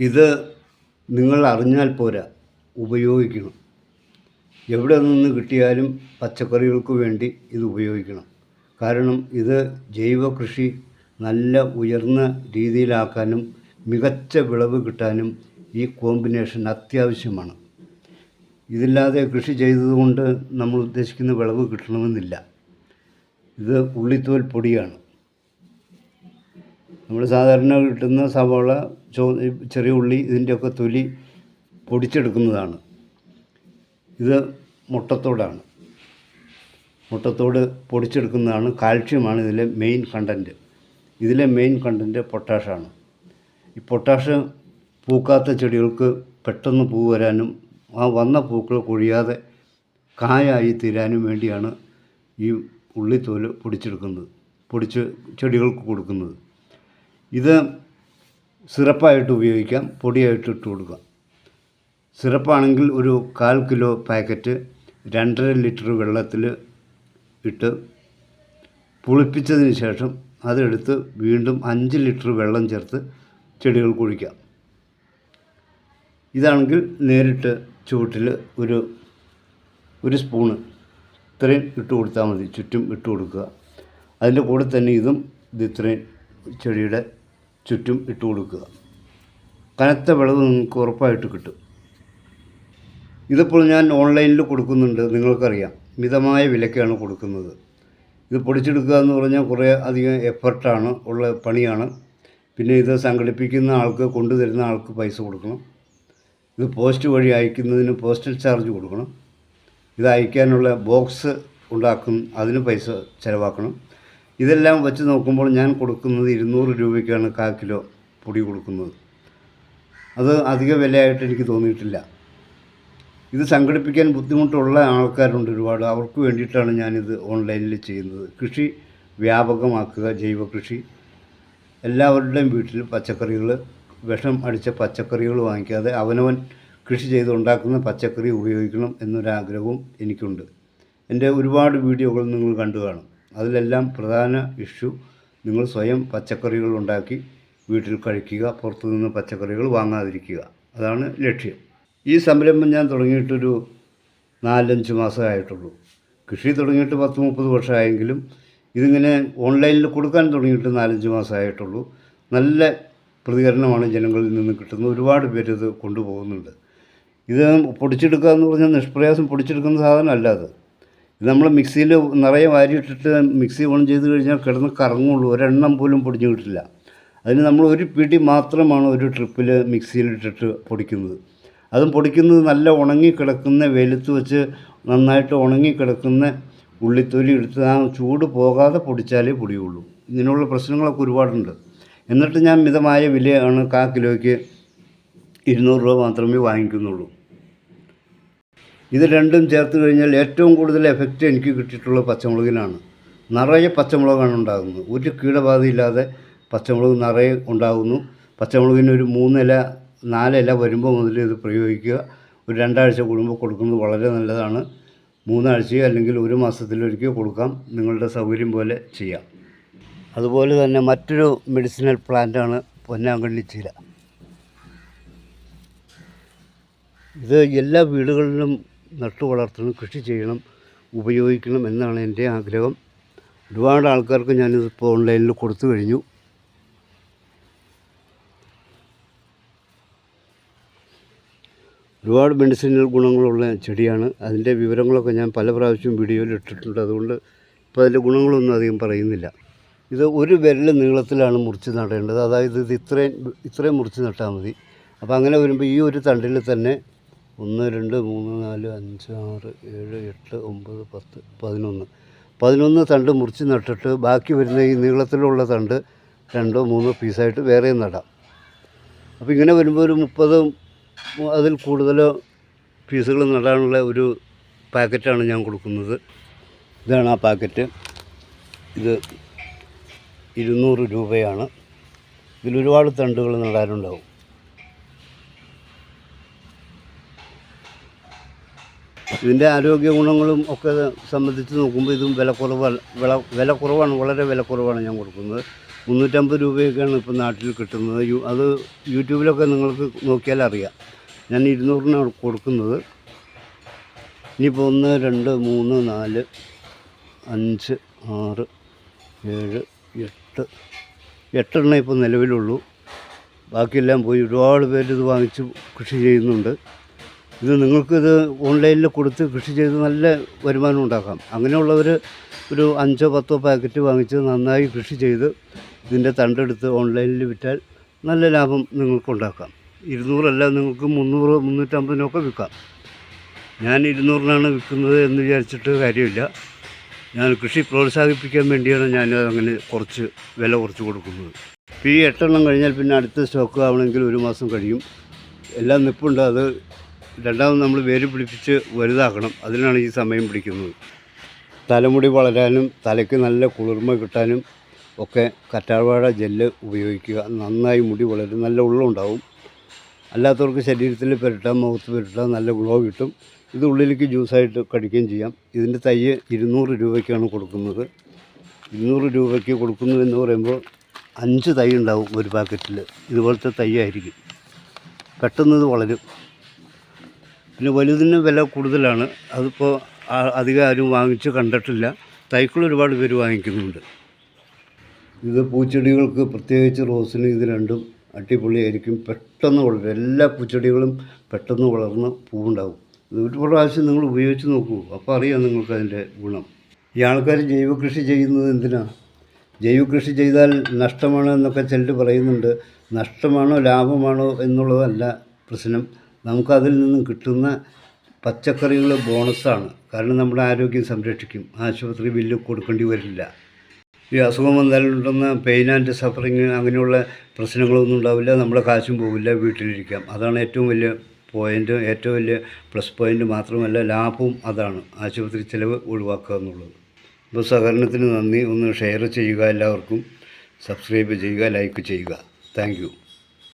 ഇത് നിങ്ങൾ അറിഞ്ഞാൽ പോരാ ഉപയോഗിക്കണം. എവിടെ നിന്ന് കിട്ടിയാലും പച്ചക്കറികൾക്ക് വേണ്ടി ഇത് ഉപയോഗിക്കണം. കാരണം ഇത് ജൈവ കൃഷി നല്ല ഉയർന്ന രീതിയിലാക്കാനും മികച്ച വിളവ് കിട്ടാനും ഈ കോമ്പിനേഷൻ അത്യാവശ്യമാണ്. ഇതില്ലാതെ കൃഷി ചെയ്തതുകൊണ്ട് നമ്മൾ ഉദ്ദേശിക്കുന്ന വിളവ് കിട്ടണമെന്നില്ല. ഇത് ഉള്ളിത്തോൽ പൊടിയാണ്. നമ്മൾ സാധാരണ കിട്ടുന്ന സവാള ചോ ചെറിയ ഉള്ളി ഇതിന്റെയൊക്കെ തൊലി പൊടിച്ചെടുക്കുന്നതാണ്. ഇത് മുട്ടത്തോടാണ്. മുട്ടത്തോട് പൊടിച്ചെടുക്കുന്നതാണ് കാൽഷ്യമാണ് ഇതിലെ മെയിൻ കണ്ടന്റ് ഇതിലെ മെയിൻ കണ്ടന്റ് പൊട്ടാഷാണ്. ഈ പൊട്ടാഷ് പൂക്കാത്ത ചെടികൾക്ക് പെട്ടെന്ന് പൂ വരാനും ആ വന്ന പൂക്കൾ കൊഴിയാതെ കായായി തീരാനും വേണ്ടിയാണ് ഈ ഉള്ളിത്തോൽ പൊടിച്ചെടുക്കുന്നത് പൊടിച്ച് ചെടികൾക്ക് കൊടുക്കുന്നത്. ഇത് സിറപ്പായിട്ട് ഉപയോഗിക്കാം പൊടിയായിട്ട് ഇട്ട് കൊടുക്കാം. സിറപ്പാണെങ്കിൽ ഒരു കാൽ കിലോ പാക്കറ്റ് രണ്ടര ലിറ്റർ വെള്ളത്തിൽ ഇട്ട് പുളിപ്പിച്ചതിന് ശേഷം അതെടുത്ത് വീണ്ടും അഞ്ച് ലിറ്റർ വെള്ളം ചേർത്ത് ചെടികൾക്ക് ഒഴിക്കാം ഇതാണെങ്കിൽ നേരിട്ട് ചുവട്ടിൽ ഒരു ഒരു സ്പൂണ് ഇത്രയും ഇട്ട് കൊടുത്താൽ മതി ചുറ്റും ഇട്ട് കൊടുക്കുക. അതിന്റെ കൂടെ തന്നെ ഇതും ഇത് ഇത്രയും ചെടിയുടെ ചുറ്റും ഇട്ട് കൊടുക്കുക. കനത്ത വിളവ് നിങ്ങൾക്ക് ഉറപ്പായിട്ട് കിട്ടും. ഇതിപ്പോൾ ഞാൻ ഓൺലൈനിൽ കൊടുക്കുന്നുണ്ട് നിങ്ങൾക്കറിയാം. മിതമായ വിലക്കാണ് കൊടുക്കുന്നത്. ഇത് പൊടിച്ചെടുക്കുക എന്ന് പറഞ്ഞാൽ കുറേ അധികം എഫർട്ടാണ് ഉള്ള പണിയാണ്. പിന്നെ ഇത് സംഘടിപ്പിക്കുന്ന ആൾക്ക് കൊണ്ടുതരുന്ന ആൾക്ക് പൈസ കൊടുക്കണം. ഇത് പോസ്റ്റ് വഴി അയക്കുന്നതിന് പോസ്റ്റൽ ചാർജ് കൊടുക്കണം. ഇത് അയക്കാനുള്ള ബോക്സ് ഉണ്ടാക്കും അതിന് പൈസ ചിലവാക്കണം. ഇതെല്ലാം വെച്ച് നോക്കുമ്പോൾ ഞാൻ കൊടുക്കുന്നത് ഇരുന്നൂറ് രൂപയ്ക്കാണ് കാ കിലോ പൊടി കൊടുക്കുന്നത്. അത് അധിക വിലയായിട്ട് എനിക്ക് തോന്നിയിട്ടില്ല. ഇത് സംഘടിപ്പിക്കാൻ ബുദ്ധിമുട്ടുള്ള ആൾക്കാരുണ്ട് ഒരുപാട്. അവർക്ക് വേണ്ടിയിട്ടാണ് ഞാനിത് ഓൺലൈനിൽ ചെയ്യുന്നത്. കൃഷി വ്യാപകമാക്കുക ജൈവ കൃഷി. എല്ലാവരുടെയും വീട്ടിൽ പച്ചക്കറികൾ വിഷം അടിച്ച പച്ചക്കറികൾ വാങ്ങിക്കാതെ അവനവൻ കൃഷി ചെയ്തുണ്ടാക്കുന്ന പച്ചക്കറി ഉപയോഗിക്കണം എന്നൊരാഗ്രഹവും എനിക്കുണ്ട്. എന്റെ ഒരുപാട് വീഡിയോകൾ നിങ്ങൾ കണ്ടു കാണും. അതിലെല്ലാം പ്രധാന ഇഷ്യൂ നിങ്ങൾ സ്വയം പച്ചക്കറികൾ ഉണ്ടാക്കി വീട്ടിൽ കഴിക്കുക പുറത്തുനിന്ന് പച്ചക്കറികൾ വാങ്ങാതിരിക്കുക. അതാണ് ലക്ഷ്യം. ഈ സംരംഭം ഞാൻ തുടങ്ങിയിട്ടൊരു നാലഞ്ച് മാസമായിട്ടുള്ളൂ കൃഷി തുടങ്ങിയിട്ട് പത്ത് മുപ്പത് വർഷമായെങ്കിലും ഇതിങ്ങനെ ഓൺലൈനിൽ കൊടുക്കാൻ തുടങ്ങിയിട്ട് നാലഞ്ച് മാസമായിട്ടുള്ളൂ നല്ല പ്രതികരണമാണ് ജനങ്ങളിൽ നിന്ന് കിട്ടുന്നത്. ഒരുപാട് പേര് ഇത് കൊണ്ടുപോകുന്നുണ്ട്. ഇത് പൊടിച്ചെടുക്കുക എന്ന് പറഞ്ഞാൽ നിഷ്പ്രയാസം പൊടിച്ചെടുക്കുന്ന സാധനമല്ല അത്. നമ്മൾ മിക്സിയിൽ നിറയെ വാരിയിട്ടിട്ട് മിക്സി ഓൺ ചെയ്ത് കഴിഞ്ഞാൽ കിടന്ന് കറങ്ങുള്ളൂ. ഒരെണ്ണം പോലും പൊടിഞ്ഞു കിട്ടില്ല. അതിന് നമ്മൾ ഒരു പിടി മാത്രമാണ് ഒരു ട്രിപ്പിൽ മിക്സിയിലിട്ടിട്ട് പൊടിക്കുന്നത്. അതും പൊടിക്കുന്നത് നല്ല ഉണങ്ങി കിടക്കുന്ന വെലുത്ത് വെച്ച് നന്നായിട്ട് ഉണങ്ങി കിടക്കുന്ന ഉള്ളിത്തൊലി എടുത്ത് ആ ചൂട് പോകാതെ പൊടിച്ചാലേ പൊടിയുള്ളൂ. ഇങ്ങനെയുള്ള പ്രശ്നങ്ങളൊക്കെ ഒരുപാടുണ്ട്. എന്നിട്ട് ഞാൻ മിതമായ വിലയാണ് കാ കിലോയ്ക്ക് ഇരുന്നൂറ് രൂപ മാത്രമേ വാങ്ങിക്കുന്നുള്ളൂ. ഇത് രണ്ടും ചേർത്ത് കഴിഞ്ഞാൽ ഏറ്റവും കൂടുതൽ എഫക്റ്റ് എനിക്ക് കിട്ടിയിട്ടുള്ളത് പച്ചമുളകിനാണ്. നിറയെ പച്ചമുളകാണ് ഉണ്ടാകുന്നത്. ഒരു കീടബാധയില്ലാതെ പച്ചമുളക് നിറയെ ഉണ്ടാകുന്നു. പച്ചമുളകിന് ഒരു മൂന്നില നാലില വരുമ്പോൾ മുതൽ ഇത് പ്രയോഗിക്കുക. ഒരു രണ്ടാഴ്ച കൂടുമ്പോൾ കൊടുക്കുന്നത് വളരെ നല്ലതാണ്. മൂന്നാഴ്ചയോ അല്ലെങ്കിൽ ഒരു മാസത്തിലൊരിക്കൽ കൊടുക്കാം. നിങ്ങളുടെ സൗകര്യം പോലെ ചെയ്യാം. അതുപോലെ തന്നെ മറ്റൊരു മെഡിസിനൽ പ്ലാന്റാണ് പൊന്നാങ്കണ്ണി ചീര. ഇത് എല്ലാ വീടുകളിലും നട്ടു വളർത്തണം കൃഷി ചെയ്യണം ഉപയോഗിക്കണം എന്നാണ് എന്റെ ആഗ്രഹം. ഒരുപാട് ആൾക്കാർക്ക് ഞാനിതിപ്പോൾ ഓൺലൈനിൽ കൊടുത്തു കഴിഞ്ഞു. ഒരുപാട് മെഡിസിനൽ ഗുണങ്ങളുള്ള ചെടിയാണ്. അതിന്റെ വിവരങ്ങളൊക്കെ ഞാൻ പല പ്രാവശ്യവും വീഡിയോയിൽ ഇട്ടിട്ടുണ്ട്. അതുകൊണ്ട് ഇപ്പോൾ അതിന്റെ ഗുണങ്ങളൊന്നും അധികം പറയുന്നില്ല. ഇത് ഒരു വിരൽ നീളത്തിലാണ് മുറിച്ച് നടേണ്ടത്. അതായത് ഇത് ഇത്രയും ഇത്രയും മുറിച്ച് നട്ടാൽ മതി. അപ്പോൾ അങ്ങനെ വരുമ്പോൾ ഈ ഒരു തണ്ടിൽ തന്നെ ഒന്ന് രണ്ട് മൂന്ന് നാല് അഞ്ച് ആറ് ഏഴ് എട്ട് ഒമ്പത് പത്ത് പതിനൊന്ന്. പതിനൊന്ന് തണ്ട് മുറിച്ച് നട്ടിട്ട് ബാക്കി വരുന്ന ഈ നീളത്തിലുള്ള തണ്ട് രണ്ടോ മൂന്നോ പീസായിട്ട് വേറെയും നടാം. അപ്പോൾ ഇങ്ങനെ വരുമ്പോൾ ഒരു മുപ്പത് അതിൽ കൂടുതൽ പീസുകൾ നടാനുള്ള ഒരു പാക്കറ്റാണ് ഞാൻ കൊടുക്കുന്നത്. ഇതാണ് ആ പാക്കറ്റ്. ഇത് ഇരുന്നൂറ് രൂപയാണ്. ഇതിലൊരുപാട് തണ്ടുകൾ നടാനുണ്ടാവും. ഇതിന്റെ ആരോഗ്യ ഗുണങ്ങളും ഒക്കെ സംബന്ധിച്ച് നോക്കുമ്പോൾ ഇതും വില വില വില കുറവാണ് വളരെ വില കുറവാണ് ഞാൻ കൊടുക്കുന്നത്. മുന്നൂറ്റമ്പത് രൂപയൊക്കെയാണ് ഇപ്പോൾ നാട്ടിൽ കിട്ടുന്നത്. യു- അത് യൂട്യൂബിലൊക്കെ നിങ്ങൾക്ക് നോക്കിയാൽ അറിയാം. ഞാൻ ഇരുന്നൂറിനാണ് കൊടുക്കുന്നത്. ഇനിയിപ്പോൾ ഒന്ന് രണ്ട് മൂന്ന് നാല് അഞ്ച് ആറ് ഏഴ് എട്ട് എട്ടെണ്ണം ഇപ്പോൾ നിലവിലുള്ളൂ. ബാക്കിയെല്ലാം പോയി ഒരുപാട് പേര് ഇത് വാങ്ങിച്ച് കൃഷി ചെയ്യുന്നുണ്ട്. ഇത് നിങ്ങൾക്കിത് ഓൺലൈനിൽ കൊടുത്ത് കൃഷി ചെയ്ത് നല്ല വരുമാനം ഉണ്ടാക്കാം. അങ്ങനെയുള്ളവർ ഒരു അഞ്ചോ പത്തോ പാക്കറ്റ് വാങ്ങിച്ച് നന്നായി കൃഷി ചെയ്ത് ഇതിന്റെ തണ്ടെടുത്ത് ഓൺലൈനിൽ വിറ്റാൽ നല്ല ലാഭം നിങ്ങൾക്കുണ്ടാക്കാം. ഇരുന്നൂറല്ല നിങ്ങൾക്ക് മുന്നൂറ് മുന്നൂറ്റമ്പതിനൊക്കെ വിൽക്കാം. ഞാൻ ഇരുന്നൂറിനാണ് വിൽക്കുന്നത് എന്ന് വിചാരിച്ചിട്ട് കാര്യമില്ല. ഞാൻ കൃഷി പ്രോത്സാഹിപ്പിക്കാൻ വേണ്ടിയാണ് ഞാൻ അങ്ങനെ കുറച്ച് വില കുറച്ച് കൊടുക്കുന്നത്. ഇപ്പോൾ ഈ എട്ടെണ്ണം കഴിഞ്ഞാൽ പിന്നെ അടുത്ത സ്റ്റോക്ക് ആവണമെങ്കിൽ ഒരു മാസം കഴിയും. എല്ലാം നിപ്പുണ്ട് അത് രണ്ടാമത് നമ്മൾ വേര് പിടിപ്പിച്ച് വലുതാക്കണം. അതിനാണ് ഈ സമയം പിടിക്കുന്നത്. തലമുടി വളരാനും തലയ്ക്ക് നല്ല കുളിർമ കിട്ടാനും ഒക്കെ കറ്റാർവാഴ ജെല്ല് ഉപയോഗിക്കുക. നന്നായി മുടി വളരും നല്ല ഉള്ളുണ്ടാവും അല്ലാത്തവർക്ക് ശരീരത്തിൽ പുരട്ടാം മുഖത്ത് പുരട്ടാം നല്ല ഗ്ലോ കിട്ടും. ഇത് ഉള്ളിലേക്ക് ജ്യൂസായിട്ട് കടിക്കുകയും ചെയ്യാം. ഇതിന്റെ തൈ ഇരുന്നൂറ് രൂപയ്ക്കാണ് കൊടുക്കുന്നത്. ഇരുന്നൂറ് രൂപയ്ക്ക് കൊടുക്കുന്നു എന്ന് പറയുമ്പോൾ അഞ്ച് തൈ ഉണ്ടാവും ഒരു പാക്കറ്റിൽ. ഇതുപോലത്തെ തൈ ആയിരിക്കും. പെട്ടെന്ന് ഇത് വളരും. പിന്നെ വലുതിന് വില കൂടുതലാണ്. അതിപ്പോൾ അധികം ആരും വാങ്ങിച്ച് കണ്ടിട്ടില്ല. തൈക്കൾ ഒരുപാട് പേര് വാങ്ങിക്കുന്നുണ്ട്. ഇത് പൂച്ചെടികൾക്ക് പ്രത്യേകിച്ച് റോസിന് ഇത് രണ്ടും അടിപൊളിയായിരിക്കും. പെട്ടെന്ന് വളരും. എല്ലാ പൂച്ചെടികളും പെട്ടെന്ന് വളർന്ന് പൂവുണ്ടാവും. ഇത് ഒരു പ്രാവശ്യം നിങ്ങൾ ഉപയോഗിച്ച് നോക്കൂ. അപ്പോൾ അറിയാം നിങ്ങൾക്ക് അതിന്റെ ഗുണം. ഈ ആൾക്കാർ ജൈവ കൃഷി ചെയ്യുന്നത് എന്തിനാണ് ജൈവ കൃഷി ചെയ്താൽ നഷ്ടമാണോ എന്നൊക്കെ ചിലർ പറയുന്നുണ്ട്. നഷ്ടമാണോ ലാഭമാണോ എന്നുള്ളതല്ല പ്രശ്നം. നമുക്കതിൽ നിന്നും കിട്ടുന്ന പച്ചക്കറികൾ ബോണസാണ്. കാരണം നമ്മുടെ ആരോഗ്യം സംരക്ഷിക്കും. ആശുപത്രി ബില്ല് കൊടുക്കേണ്ടി വരില്ല. ഈ അസുഖം വന്നാലുണ്ടെന്ന പെയിൻ ആൻഡ് സഫറിങ് അങ്ങനെയുള്ള പ്രശ്നങ്ങളൊന്നും ഉണ്ടാവില്ല. നമ്മുടെ കാശും പോവില്ല വീട്ടിലിരിക്കാം. അതാണ് ഏറ്റവും വലിയ പോയിന്റ് ഏറ്റവും വലിയ പ്ലസ് പോയിന്റ് മാത്രമല്ല ലാഭവും അതാണ്. ആശുപത്രി ചിലവ് ഒഴിവാക്കുക എന്നുള്ളത്. അപ്പോൾ സഹകരണത്തിന് നന്ദി. ഒന്ന് ഷെയർ ചെയ്യുക എല്ലാവർക്കും. സബ്സ്ക്രൈബ് ചെയ്യുക ലൈക്ക് ചെയ്യുക. താങ്ക്